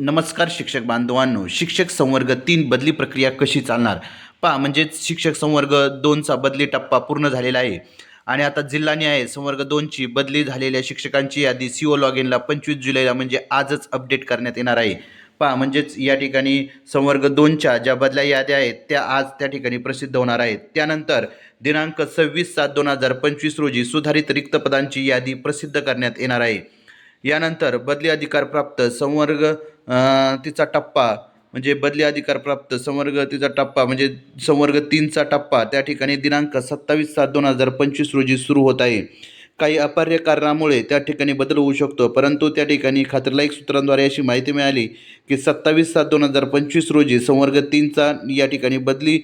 नमस्कार शिक्षक बांधवांनो. शिक्षक संवर्ग तीन बदली प्रक्रिया कशी चालणार? पहा म्हणजेच शिक्षक संवर्ग दोनचा बदली टप्पा पूर्ण झालेला आहे. आणि आता जिल्हा न्याय संवर्ग दोनची बदली झालेल्या शिक्षकांची यादी सी ओ लॉग इनला पंचवीस जुलैला म्हणजे आजच अपडेट करण्यात येणार आहे. पहा म्हणजेच या ठिकाणी संवर्ग दोनच्या ज्या बदल्या याद्या आहेत त्या आज त्या ठिकाणी प्रसिद्ध होणार आहेत. त्यानंतर दिनांक सव्वीस सात दोन हजार पंचवीस रोजी सुधारित रिक्त पदांची यादी प्रसिद्ध करण्यात येणार आहे. यानंतर बदली अधिकार प्राप्त संवर्ग तिचा टप्पा म्हणजे बदली अधिकार प्राप्त संवर्ग तिचा टप्पा म्हणजे संवर्ग तीनचा टप्पा त्या ठिकाणी दिनांक सत्तावीस सात दोन हजार पंचवीस रोजी सुरू होत आहे. काही अपार्य कारणामुळे त्या ठिकाणी बदल होऊ शकतो परंतु त्या ठिकाणी खात्रीलायक सूत्रांद्वारे अशी माहिती मिळाली की सत्तावीस सात दोन हजार पंचवीस रोजी संवर्ग तीनचा या ठिकाणी बदली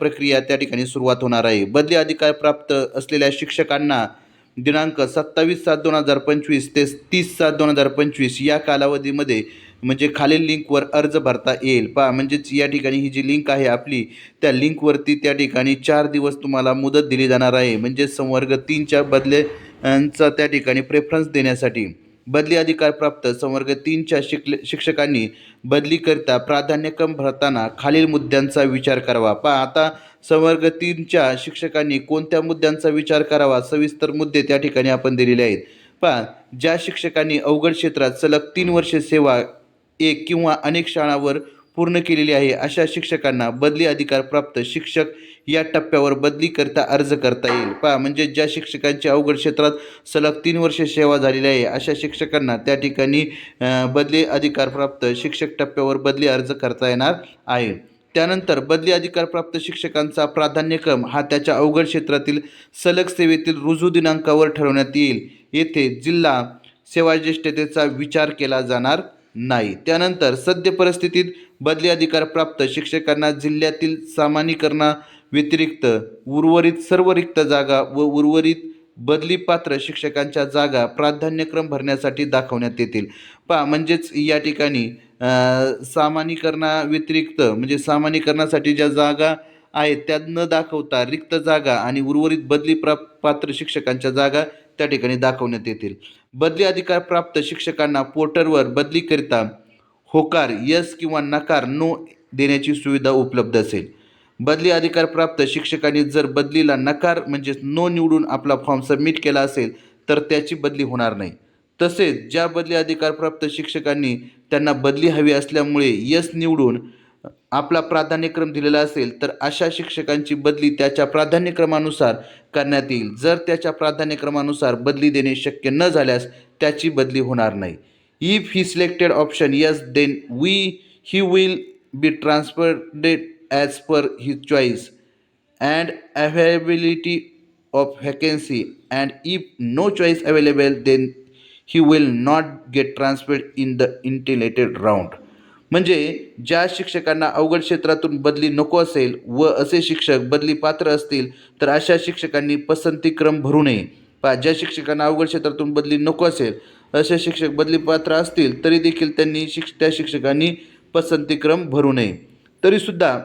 प्रक्रिया त्या ठिकाणी सुरुवात होणार आहे. बदली अधिकार प्राप्त असलेल्या शिक्षकांना दिनांक सत्तावीस सात दोन हजार पंचवीस ते तीस सात दोन हजार पंचवीस या कालावधीमध्ये म्हणजे खालील लिंकवर अर्ज भरता येईल. पहा म्हणजेच या ठिकाणी ही जी लिंक आहे आपली त्या लिंकवरती त्या ठिकाणी चार दिवस तुम्हाला मुदत दिली जाणार आहे. म्हणजे संवर्ग तीनच्या बदल्यांचा त्या ठिकाणी प्रेफरन्स देण्यासाठी. बदली अधिकार प्राप्त संवर्ग तीनच्या शिकले शिक्षकांनी बदलीकरिता प्राधान्यक्रम भरताना खालील मुद्द्यांचा विचार करावा. पहा आता संवर्ग तीनच्या शिक्षकांनी कोणत्या मुद्द्यांचा विचार करावा? सविस्तर मुद्दे त्या ठिकाणी आपण दिलेले आहेत. पहा ज्या शिक्षकांनी अवघड क्षेत्रात सलग तीन वर्षे सेवा एक किंवा अनेक शाळांवर पूर्ण केलेली आहे अशा शिक्षकांना बदली अधिकार प्राप्त शिक्षक या टप्प्यावर बदलीकरिता अर्ज करता येईल. पहा म्हणजे ज्या शिक्षकांची अवघड क्षेत्रात सलग तीन वर्षे सेवा झालेली आहे अशा शिक्षकांना त्या ठिकाणी बदली अधिकार प्राप्त शिक्षक टप्प्यावर बदली अर्ज करता येणार आहे. त्यानंतर बदली अधिकारप्राप्त शिक्षकांचा प्राधान्यक्रम हा त्याच्या अवघड क्षेत्रातील सलग सेवेतील रुजू दिनांकावर ठरवण्यात येईल. येथे जिल्हा सेवाज्येष्ठतेचा विचार केला जाणार नाही. त्यानंतर सद्य परिस्थितीत बदली अधिकार प्राप्त शिक्षकांना जिल्ह्यातील सामान्यीकरणा व्यतिरिक्त उर्वरित सर्व रिक्त जागा व उर्वरित बदली पात्र शिक्षकांच्या जागा प्राधान्यक्रम भरण्यासाठी दाखवण्यात येतील. पहा म्हणजेच या ठिकाणी सामान्यीकरणाव्यतिरिक्त म्हणजे सामान्यीकरणासाठी ज्या जागा आहेत त्या न दाखवता रिक्त जागा आणि उर्वरित बदली प्रा पात्र शिक्षकांच्या जागा त्या ठिकाणी दाखवण्यात येतील. बदली अधिकार प्राप्त शिक्षकांना पोर्टरवर बदलीकरिता होकार यस किंवा नकार नो देण्याची सुविधा उपलब्ध असेल. बदली अधिकार प्राप्त शिक्षकांनी जर बदलीला नकार म्हणजेच नो निवडून आपला फॉर्म सबमिट केला असेल तर त्याची बदली होणार नाही. तसेच ज्या बदली अधिकार प्राप्त शिक्षकांनी त्यांना बदली हवी असल्यामुळे यस निवडून आपला प्राधान्यक्रम दिलेला असेल तर अशा शिक्षकांची बदली त्याच्या प्राधान्यक्रमानुसार करण्यात येईल. जर त्याच्या प्राधान्यक्रमानुसार बदली देणे शक्य न झाल्यास त्याची बदली होणार नाही. If he selected option yes then we he will be transferred as per he choice and availability of vacancy and if no choice available then he will not get transferred in the entitled round म्हणजे ज्या शिक्षकांना अवघड क्षेत्रातून बदली नको असेल व असे शिक्षक बदली पात्र असतील तर अशा शिक्षकांनी पसंती क्रम भरू नये. पा ज्या शिक्षकांना अवघड क्षेत्रातून बदली नको असेल असे शिक्षक बदली पात्र असतील तरी देखील त्यांनी शिक्ष त्या शिक्षकांनी पसंतीक्रम भरू नये. तरीसुद्धा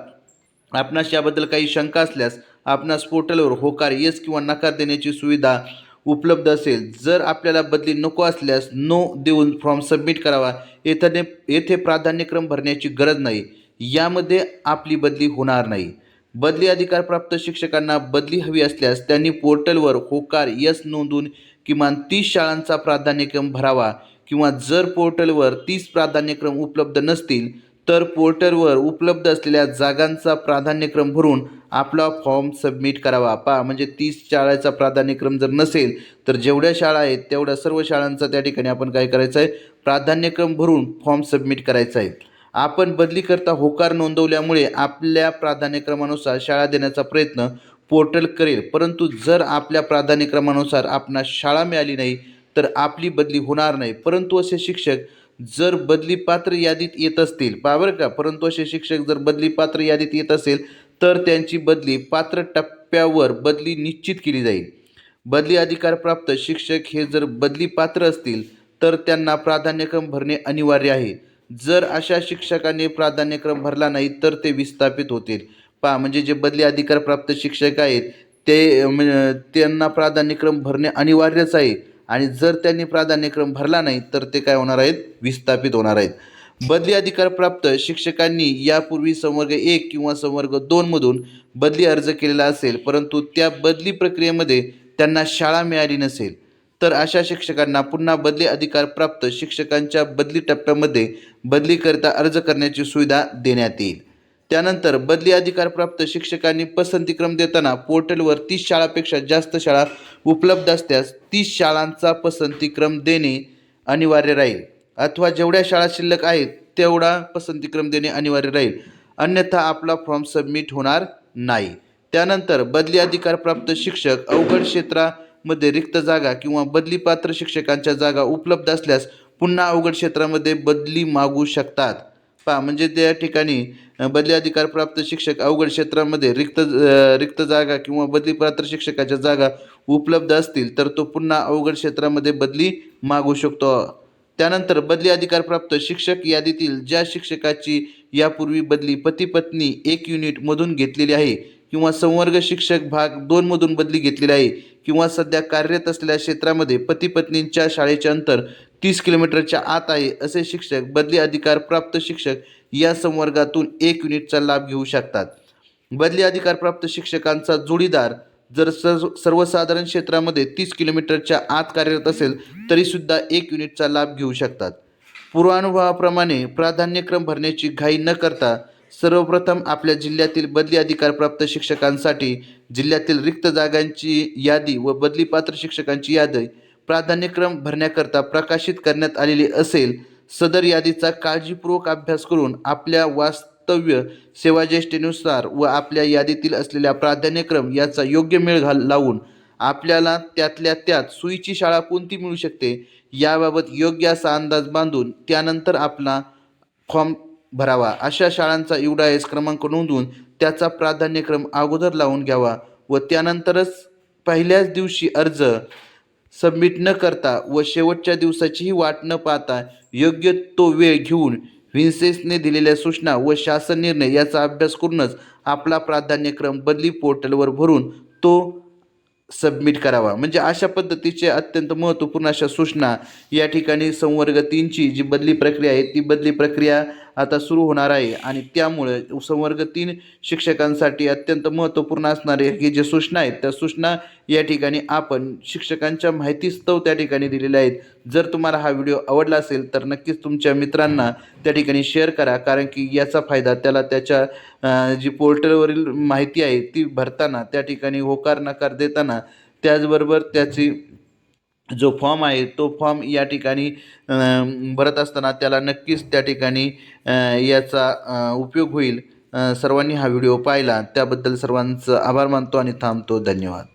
आपणास याबद्दल काही शंका असल्यास आपणास पोर्टलवर होकार येस किंवा नकार देण्याची सुविधा उपलब्ध असेल. जर आपल्याला बदली नको असल्यास नो देऊन फॉर्म सबमिट करावा. येथे येथे प्राधान्यक्रम भरण्याची गरज नाही. यामध्ये आपली बदली होणार नाही. बदली अधिकार प्राप्त शिक्षकांना बदली हवी असल्यास त्यांनी पोर्टलवर होकार यस नोंदून किमान तीस शाळांचा प्राधान्यक्रम भरावा किंवा जर पोर्टलवर तीस प्राधान्यक्रम उपलब्ध नसतील तर पोर्टलवर उपलब्ध असलेल्या जागांचा प्राधान्यक्रम भरून आपला फॉर्म सबमिट करावा. पहा म्हणजे तीस शाळेचा प्राधान्यक्रम जर नसेल तर जेवढ्या शाळा आहेत तेवढ्या सर्व शाळांचा त्या ठिकाणी आपण काय करायचं आहे? प्राधान्यक्रम भरून फॉर्म सबमिट करायचा आहे. आपण बदलीकरता होकार नोंदवल्यामुळे आपल्या प्राधान्यक्रमानुसार शाळा देण्याचा प्रयत्न पोर्टल करेल. परंतु जर आपल्या प्राधान्यक्रमानुसार आपणास शाळा मिळाली नाही तर आपली बदली होणार नाही. परंतु असे शिक्षक जर बदली पात्र यादीत येत असतील पावर का परंतु असे शिक्षक जर बदली पात्र यादीत येत असेल तर त्यांची बदली पात्र टप्प्यावर बदली निश्चित केली जाईल. बदली अधिकार प्राप्त शिक्षक हे जर बदली पात्र असतील तर त्यांना प्राधान्यक्रम भरणे अनिवार्य आहे. जर अशा शिक्षकाने प्राधान्यक्रम भरला नाही तर ते विस्थापित होतील. पा म्हणजे जे बदली अधिकार प्राप्त शिक्षक आहेत ते म्हणजे त्यांना प्राधान्यक्रम भरणे अनिवार्यच आहे. आणि जर त्यांनी प्राधान्यक्रम भरला नाही तर ते काय होणार आहेत? विस्थापित होणार आहेत. बदली अधिकार प्राप्त शिक्षकांनी यापूर्वी संवर्ग एक किंवा संवर्ग दोनमधून बदली अर्ज केलेला असेल परंतु त्या बदली प्रक्रियेमध्ये त्यांना शाळा मिळाली नसेल तर अशा शिक्षकांना पुन्हा बदली अधिकार प्राप्त शिक्षकांच्या बदली टप्प्यामध्ये बदलीकरिता अर्ज करण्याची सुविधा देण्यात येईल. त्यानंतर बदली अधिकारप्राप्त शिक्षकांनी पसंतीक्रम देताना पोर्टलवर तीस शाळापेक्षा जास्त शाळा उपलब्ध असल्यास तीस शाळांचा पसंतीक्रम देणे अनिवार्य राहील. अथवा जेवढ्या शाळा शिल्लक आहेत तेवढा पसंतीक्रम देणे अनिवार्य राहील. अन्यथा आपला फॉर्म सबमिट होणार नाही. त्यानंतर बदली अधिकारप्राप्त शिक्षक अवघड क्षेत्रामध्ये रिक्त जागा किंवा बदलीपात्र शिक्षकांच्या जागा उपलब्ध असल्यास पुन्हा अवघड क्षेत्रामध्ये बदली मागू शकतात. पहा म्हणजे त्या ठिकाणी बदली अधिकार प्राप्त शिक्षक अवघड क्षेत्रामध्ये रिक्त रिक्त जागा किंवा बदली पात्र शिक्षकाच्या जागा उपलब्ध असतील तर तो पुन्हा अवघड क्षेत्रामध्ये बदली मागू शकतो. त्यानंतर बदली अधिकार प्राप्त शिक्षक यादीतील ज्या शिक्षकाची यापूर्वी बदली पती पत्नी एक युनिटमधून घेतलेली आहे किंवा संवर्ग शिक्षक भाग दोनमधून बदली घेतलेली आहे किंवा सध्या कार्यरत असलेल्या क्षेत्रामध्ये पती पत्नींच्या शाळेचे अंतर तीस किलोमीटरच्या आत आहे असे शिक्षक बदली अधिकार प्राप्त शिक्षक या संवर्गातून एक युनिटचा लाभ घेऊ शकतात. बदली अधिकार प्राप्त शिक्षकांचा जोडीदार जर सर्व सर्वसाधारण क्षेत्रामध्ये तीस किलोमीटरच्या आत कार्यरत असेल तरीसुद्धा एक युनिटचा लाभ घेऊ शकतात. पूर्वानुभवाप्रमाणे प्राधान्यक्रम भरण्याची घाई न करता सर्वप्रथम आपल्या जिल्ह्यातील बदली अधिकार प्राप्त शिक्षकांसाठी जिल्ह्यातील रिक्त जागांची यादी व बदली पात्र शिक्षकांची यादी प्राधान्यक्रम भरण्याकरता प्रकाशित करण्यात आलेली असेल सदर यादीचा काळजीपूर्वक अभ्यास करून आपल्या वास्तव्य सेवाज्येष्ठेनुसार व आपल्या यादीतील असलेल्या प्राधान्यक्रम याचा योग्य मेळ घाल लावून आपल्याला त्यातल्या त्यात सुईची शाळा कोणती मिळू शकते याबाबत योग्य असा अंदाज बांधून त्यानंतर आपला फॉर्म भरावा. अशा शाळांचा एवढा क्रमांक नोंदवून त्याचा प्राधान्यक्रम अगोदर लावून घ्यावा व त्यानंतरच पहिल्याच दिवशी अर्ज सबमिट न करता व शेवटच्या दिवसाचीही वाट न पाहता योग्य तो वेळ घेऊन विन्सेसने दिलेल्या सूचना व शासन निर्णय याचा अभ्यास करूनच आपला प्राधान्यक्रम बदली पोर्टलवर भरून तो सबमिट करावा. म्हणजे अशा पद्धतीचे अत्यंत महत्त्वपूर्ण अशा सूचना या ठिकाणी संवर्ग तीनची जी बदली प्रक्रिया आहे ती बदली प्रक्रिया आता सुरू होणार आहे. आणि त्यामुळे संवर्ग तीन शिक्षकांसाठी अत्यंत महत्त्वपूर्ण असणारे की जे सूचना आहेत त्या सूचना या ठिकाणी आपण शिक्षकांच्या माहितीस्तव त्या ठिकाणी दिलेल्या आहेत. जर तुम्हाला हा व्हिडिओ आवडला असेल तर नक्कीच तुमच्या मित्रांना त्या ठिकाणी शेअर करा. कारण की याचा फायदा त्याला त्याच्या जी पोर्टलवरील माहिती आहे ती भरताना त्या ठिकाणी होकार नकार देताना त्याचबरोबर त्याची जो फॉर्म आहे तो फॉर्म या ठिकाणी भरत असताना त्याला नक्कीच त्या ठिकाणी याचा उपयोग होईल. सर्वांनी हा व्हिडिओ पाहिला. त्याबद्दल सर्वांचं आभार मानतो आणि थांबतो. धन्यवाद.